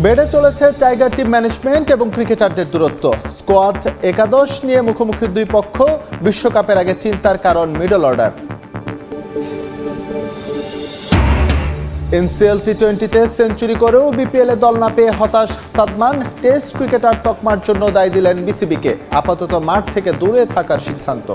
বেড়ে চলেছে tiger team management এবং ক্রিকেটারদের দূরত্ব। স্কোয়াড একাদশ নিয়ে মুখোমুখি দুই পক্ষ বিশ্বকাপের আগে চিন্তার কারণ মিডল অর্ডার। এনসিএল টি টোয়েন্টিতে সেঞ্চুরি করেও বিপিএল দল না পেয়ে হতাশ সাদমান, টেস্ট ক্রিকেটার তকমার জন্য দায় দিলেন বিসিবিকে। আপাতত মাঠ থেকে দূরে থাকার সিদ্ধান্ত।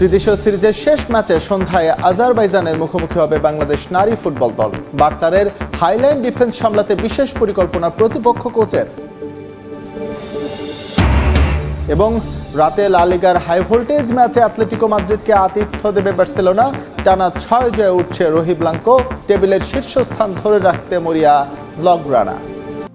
ত্রিদেশীয় সিরিজের শেষ ম্যাচে সন্ধ্যায় আজারবাইজানের মুখোমুখি হবে বাংলাদেশ নারী ফুটবল দল। বার্তারের হাইলাইন ডিফেন্স সামলাতে বিশেষ পরিকল্পনা প্রতিপক্ষ কোচের। এবং রাতে লালিগার হাই ভোল্টেজ ম্যাচে অ্যাটলেটিকো মাদ্রিদকে আতিথ্য দেবে বার্সেলোনা। টানা ছয় জয়ে উঠছে রোহি ব্লাঙ্কো। টেবিলের শীর্ষস্থান ধরে রাখতে মরিয়া ব্লগরানা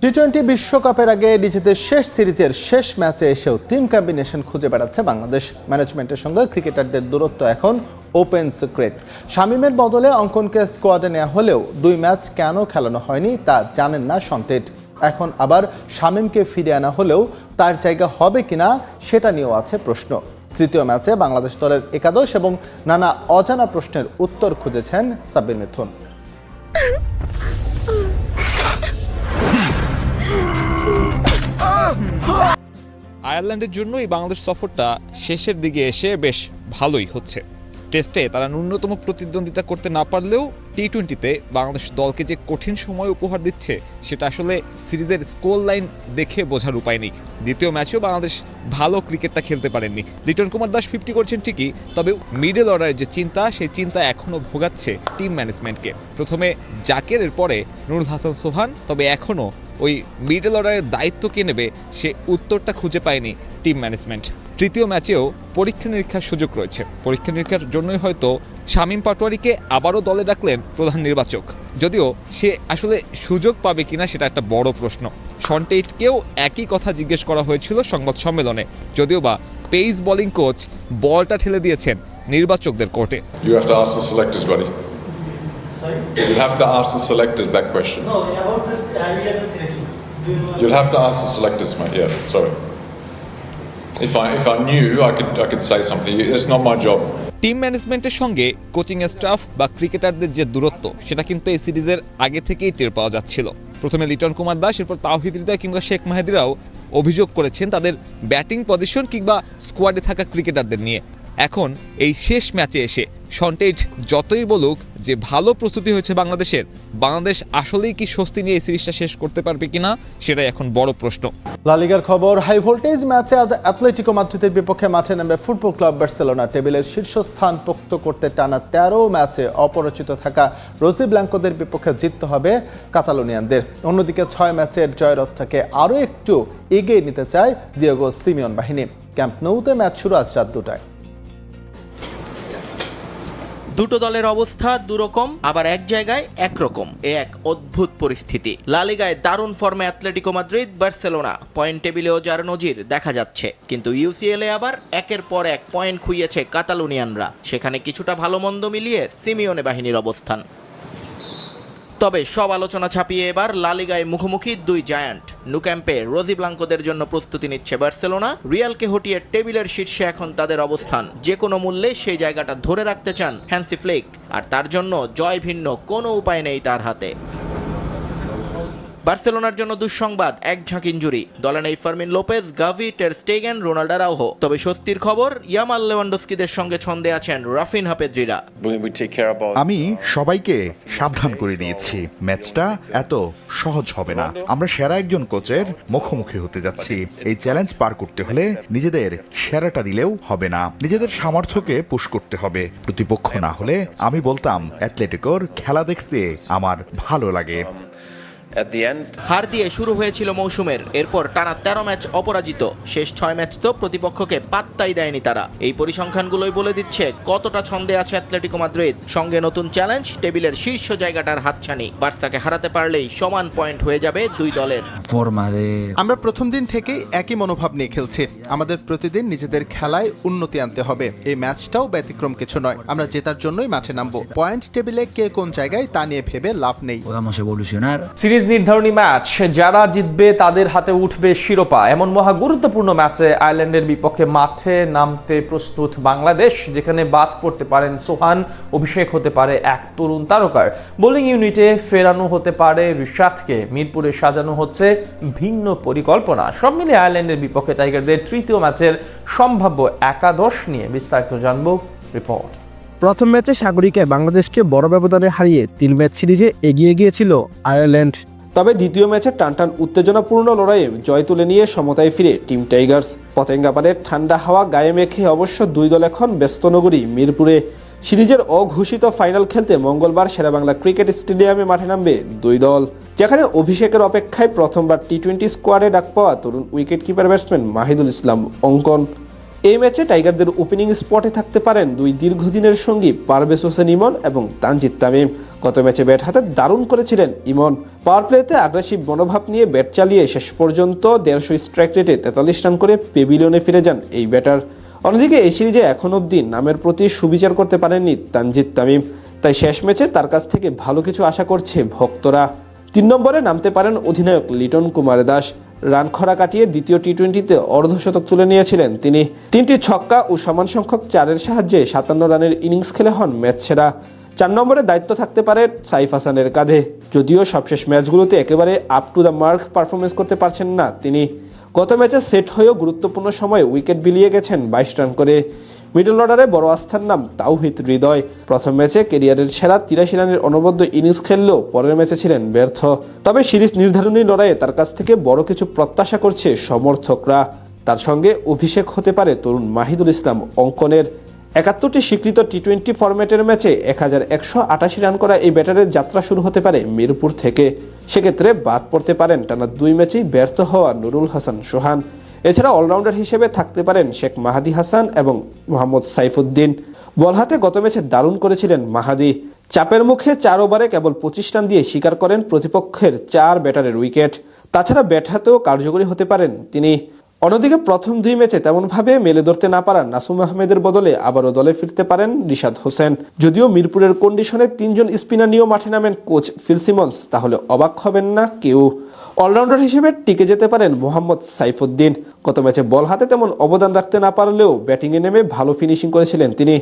টি টোয়েন্টি বিশ্বকাপের আগে নিজেদের শেষ সিরিজের শেষ ম্যাচে এসেও টিম কম্বিনেশন খুঁজে বেড়াচ্ছে বাংলাদেশ। ম্যানেজমেন্টের সঙ্গে ক্রিকেটারদের দূরত্ব এখন ওপেন সিক্রেট শামিমের বদলে অঙ্কনকে স্কোয়াডে নেওয়া হলেও দুই ম্যাচ কেন খেলানো হয়নি তা জানেন না সন্টেট। এখন আবার শামিমকে ফিরে আনা হলেও তার জায়গা হবে কিনা সেটা নিয়েও আছে প্রশ্ন। তৃতীয় ম্যাচে বাংলাদেশ দলের একাদশ এবং নানা অজানা প্রশ্নের উত্তর খুঁজেছেন সাব্বির মিথুন। আয়ারল্যান্ডের জন্যই বাংলাদেশ সফরটা শেষের দিকে এসে বেশ ভালোই হচ্ছে। টেস্টে তারা ন্যূনতম প্রতিদ্বন্দ্বিতা করতে না পারলেও টি টোয়েন্টিতে বাংলাদেশ দলকে যে কঠিন সময় উপহার দিচ্ছে, সেটা আসলে সিরিজের স্কোর লাইন দেখে বোঝার উপায় নেই। দ্বিতীয় ম্যাচেও বাংলাদেশ ভালো ক্রিকেটটা খেলতে পারেননি। লিটন কুমার দাস ফিফটি করছেন ঠিকই, তবে মিডল অর্ডারের যে চিন্তা, সেই চিন্তা এখনও ভোগাচ্ছে টিম ম্যানেজমেন্টকে প্রথমে জাকেরের পরে নুরুল হাসান সোহান, তবে এখনও ওই মিডল অর্ডারের দায়িত্ব কে নেবে, সে উত্তরটা খুঁজে পায়নি টিম ম্যানেজমেন্ট তৃতীয় ম্যাচেও পরীক্ষা নিরীক্ষার সুযোগ রয়েছে পরীক্ষা নিরীক্ষার জন্যই হয়তো শামীম পাটোয়ারিকে আবারও দলে ডাকলেন প্রধান নির্বাচক যদিও সে আসলে সুযোগ পাবে কিনা সেটা একটা বড় প্রশ্ন সন্টেইটকেও একই কথা জিজ্ঞেস করা হয়েছিল সংবাদ সম্মেলনে যদিও বা পেস বোলিং কোচ বলটা ঠেলে দিয়েছেন নির্বাচকদের কোর্টে You have to ask the selectors, buddy. Sorry? You'll have to ask the selectors that question. No, about the. Do you? You'll have to ask the selectors. Yeah, sorry. If I if I knew, I could I could say something. It's not my job. Team ম্যানেজমেন্টের সঙ্গে coaching staff বা ক্রিকেটারদের যে দূরত্ব সেটা কিন্তু এই সিরিজের আগে থেকেই টের পাওয়া যাচ্ছিল প্রথমে লিটন কুমার দাস এরপর তাওহিদ হৃদয় কিংবা শেখ মাহেদিরাও অভিযোগ করেছেন তাদের ব্যাটিং পজিশন কিংবা স্কোয়াডে থাকা ক্রিকেটারদের নিয়ে এখন এই শেষ ম্যাচে এসে সন্টেজ যতই বলুক যে ভালো প্রস্তুতি হয়েছে বাংলাদেশের, বাংলাদেশ আসলেই কি স্বস্তি নিয়ে এই সিরিজটা শেষ করতে পারবে কিনা সেটাই এখন বড় প্রশ্ন। লালিগার খবর, হাই ভোল্টেজ ম্যাচে আজ অ্যাটলেটিকো মাদ্রিদের বিপক্ষে মাঠে নামবে ফুটবল ক্লাব বার্সেলোনা টেবিলের শীর্ষস্থান পোক্ত করতে টানা তেরো ম্যাচে অপরিচিত থাকা রোজি ব্ল্যাঙ্কোদের বিপক্ষে জিততে হবে কাতালোনিয়ানদের। অন্যদিকে ছয় ম্যাচের জয়রথটাকে আরও একটু এগিয়ে নিতে চায় দিয়েগো সিমিয়ন বাহিনী। ক্যাম্প নৌতে ম্যাচ শুরু আজ রাত দুটায়। দুটো দলের অবস্থা দুরকম, আবার এক জায়গায় একরকম। এ এক অদ্ভুত পরিস্থিতি। লালিগায় দারুণ ফর্মে অ্যাথলেটিকো মাদ্রিদ, বার্সেলোনা। পয়েন্ট টেবিলেও যার নজির দেখা যাচ্ছে। কিন্তু ইউসিএলে আবার একের পর এক পয়েন্ট খুইয়েছে কাতালুনিয়ানরা। সেখানে কিছুটা ভালো মন্দ মিলিয়ে সিমিওনে বাহিনীর অবস্থান। তবে সব আলোচনা ছাপিয়ে এবার লালিগায় মুখোমুখি দুই জায়ান্ট। নুক্যাম্পে রোজি ব্লাঙ্কোদের জন্য প্রস্তুতি নিচ্ছে বার্সেলোনা। রিয়ালকে হটিয়ে টেবিলের শীর্ষে এখন তাদের অবস্থান। যে কোনো মূল্যে সেই জায়গাটা ধরে রাখতে চান হ্যান্সি ফ্লেক। আর তার জন্য জয় ভিন্ন কোনো উপায় নেই তার হাতে। বার্সেলোনার জন্য দুঃসংবাদ এক ঝাঁক ইঞ্জুরি। দলে নেই ফার্মিন লোপেজ গাভি টের স্টেগেন রোনাল্ডো রাউহো তবে স্বস্তির খবর ইয়ামাল লেভানডস্কিদের সঙ্গে ছন্দে আছেন রাফিন হাপেদ্রিরা। আমি সবাইকে সাবধান করে দিয়েছি। ম্যাচটা এত সহজ হবে না। আমরা সেরা একজন কোচের মুখোমুখি হতে যাচ্ছি। এই চ্যালেঞ্জ পার করতে হলে নিজেদের সেরাটা দিলেও হবে না। নিজেদের সামর্থ্যকে পুশ করতে হবে। প্রতিপক্ষ না হলে আমি বলতাম অ্যাথলেটিকোর খেলা দেখতে আমার ভালো লাগে। End হার দিয়ে শুরু হয়েছিল মৌসুমের। এরপর টানা তেরো ম্যাচ অপরাজিত। শেষ ছয় ম্যাচ তো প্রতিপক্ষকে পাত্তাই দেয়নি তারা। এই পরিসংখ্যানগুলোই বলে দিচ্ছে কতটা ছন্দে আছে অ্যাথলেটিকো মাদ্রিদ। সঙ্গে নতুন চ্যালেঞ্জ টেবিলের শীর্ষ জায়গাটার হাতছানি। বার্সাকে হারাতে পারলেই সমান পয়েন্ট হয়ে যাবে দুই দলের। আমরা প্রথম দিন থেকেই একই মনোভাব নিয়ে খেলছি। আমাদের প্রতিদিন নিজেদের খেলায় উন্নতি আনতে হবে। এই ম্যাচটাও ব্যতিক্রম কিছু নয়। আমরা জেতার জন্যই মাঠে নামবো। পয়েন্ট টেবিলে কে কোন জায়গায় তা নিয়ে ভেবে লাভ নেই। সিরিজ সিরিজ নির্ধারণী ম্যাচ। যারা জিতবে তাদের হাতে উঠবে শিরোপা। এমন মহা গুরুত্বপূর্ণ ম্যাচে আয়ারল্যান্ডের বিপক্ষে মাঠে নামতে প্রস্তুত বাংলাদেশ, যেখানে বাদ পড়তে পারেন সোহান, অভিষেক হতে পারে এক তরুণ তারকার। বোলিং ইউনিটে ফেরানো হতে পারে রিশাদকে। মিরপুরে সাজানো হচ্ছে ভিন্ন পরিকল্পনা। সব মিলে আয়ারল্যান্ডের বিপক্ষে টাইগারদের তৃতীয় ম্যাচের সম্ভাব্য একাদশ নিয়ে বিস্তারিত জানব রিপোর্ট। প্রথম ম্যাচে সাগরিকায় বাংলাদেশকে বড় ব্যবধানে হারিয়ে তিন ম্যাচ সিরিজে এগিয়ে গিয়েছিল আয়ারল্যান্ড। তবে দ্বিতীয় ম্যাচে টানটান উত্তেজনাপূর্ণ লড়াইয়ে জয় তুলে নিয়ে সমতায় ফিরে টিম টাইগার্স। পতেঙ্গাপাড়ের ঠান্ডা হাওয়া গায়ে মেখে অবশ্য দুই দল এখন ব্যস্ত নগরী মিরপুরে। সিরিজের অঘোষিত ফাইনাল খেলতে মঙ্গলবার সেরাবাংলা ক্রিকেট স্টেডিয়ামে মাঠে নামবে দুই দল। যেখানে অভিষেকের অপেক্ষায় প্রথমবার টি টোয়েন্টি স্কোয়াডে ডাক পাওয়া তরুণ wicket keeper batsman Mahidul Islam Ankon. এই ম্যাচে টাইগারদের ওপেনিং স্পটে থাকতে পারেন দুই দীর্ঘদিনের সঙ্গী পারভেজ হোসেন ইমন এবং তানজিদ তামিম। গত ম্যাচে ব্যাট হাতে দারুণ করেছিলেন ইমন। পাওয়ার প্লেতে আগ্রাসী মনোভাব নিয়ে ব্যাট চালিয়ে শেষ পর্যন্ত দেড়শো স্ট্রাইক রেটে তেতাল্লিশ রান করে পেভিলিয়নে ফিরে যান এই ব্যাটার। অন্যদিকে এই সিরিজে এখন অবধি নামের প্রতি সুবিচার করতে পারেননি তানজিদ তামিম। তাই শেষ ম্যাচে তার কাছ থেকে ভালো কিছু আশা করছে ভক্তরা। তিন নম্বরে নামতে পারেন অধিনায়ক লিটন কুমার দাস। রান খরা কাটিয়ে দ্বিতীয় টি টোয়েন্টিতে অর্ধশতক তুলে নিয়েছিলেন তিনি। তিনটি ছক্কা ও সমান সংখ্যক চারের সাহায্যে সাতান্ন রানের ইনিংস খেলে হন ম্যাচ সেরা। চার নম্বরে দায়িত্ব থাকতে পারে সাইফ হাসানের কাঁধে। যদিও সবশেষ ম্যাচগুলোতে একেবারে up to the mark performance করতে পারছেন না তিনি। গত ম্যাচে সেট হয়েও গুরুত্বপূর্ণ সময়ে উইকেট বিলিয়ে গেছেন বাইশ রান করে। মিডল অর্ডারে বড় আস্থার নাম তাওহিদ হৃদয়। প্রথম ম্যাচে কেরিয়ারের সেরা তিরাশি রানের অনবদ্য ইনিংস খেললেও পরের ম্যাচে ছিলেন ব্যর্থ। তবে সিরিজ নির্ধারণী লড়াইয়ে তার কাছ থেকে বড় কিছু প্রত্যাশা করছে সমর্থকরা। তার সঙ্গে অভিষেক হতে পারে তরুণ মাহিদুল ইসলাম অঙ্কনের। একাত্তরটি স্বীকৃত টি টোয়েন্টি ফরম্যাটের ম্যাচে এক হাজার একশো আটাশি রান করা এই ব্যাটারের যাত্রা শুরু হতে পারে মিরপুর থেকে। সেক্ষেত্রে বাদ পড়তে পারেন টানা দুই ম্যাচেই ব্যর্থ হওয়া নুরুল হাসান সোহান। এছাড়া অলরাউন্ডার হিসেবে থাকতে পারেন শেখ মাহাদি হাসান এবং মোহাম্মদ সাইফুদ্দিন। বল হাতে গত ম্যাচে দারুণ করেছিলেন মাহাদি। চাপের মুখে চার ওভারে কেবল পঁচিশ রান দিয়ে স্বীকার করেন প্রতিপক্ষের চার ব্যাটারের উইকেট তাছাড়া ব্যাট হাতেও কার্যকরী হতে পারেন তিনি। অন্যদিকে প্রথম দুই ম্যাচে তেমনভাবে মেলে ধরতে না পারা নাসুম আহমেদের বদলে আবারও দলে ফিরতে পারেন রিশাদ হোসেন। যদিও মিরপুরের কন্ডিশনে তিনজন স্পিনার নিয়েও মাঠে নামেন কোচ ফিল সিমন্স, তাহলে অবাক হবেন না কেউ। অলরাউন্ডার হিসেবে টিকে যেতে পারেন মোহাম্মদ সাইফুদ্দিন। গত ম্যাচে বল হাতে তেমন অবদান রাখতে না পারলেও ব্যাটিংয়ে নেমে ভালো ফিনিশিং করেছিলেন তিনি।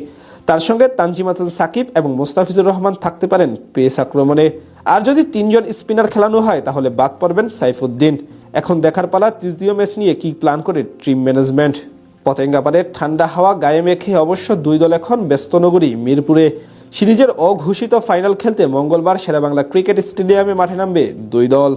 তার সঙ্গে তানজিম হাসান সাকিব এবং মোস্তাফিজুর রহমান থাকতে পারেন পেস আক্রমণে। আর যদি তিনজন স্পিনার খেলানো হয়, তাহলে বাদ পড়বেন সাইফুদ্দিন। এখন দেখার পালা তৃতীয় ম্যাচ নিয়ে কি প্ল্যান করে টিম ম্যানেজমেন্ট? পতেঙ্গাপাড়ের ঠান্ডা হাওয়া গায়ে মেখে অবশ্য দুই দল এখন ব্যস্ত নগরী। মিরপুরে সিরিজের অঘোষিত ফাইনাল খেলতে মঙ্গলবার সেরা বাংলা ক্রিকেট স্টেডিয়ামে মাঠে নামবে দুই দল।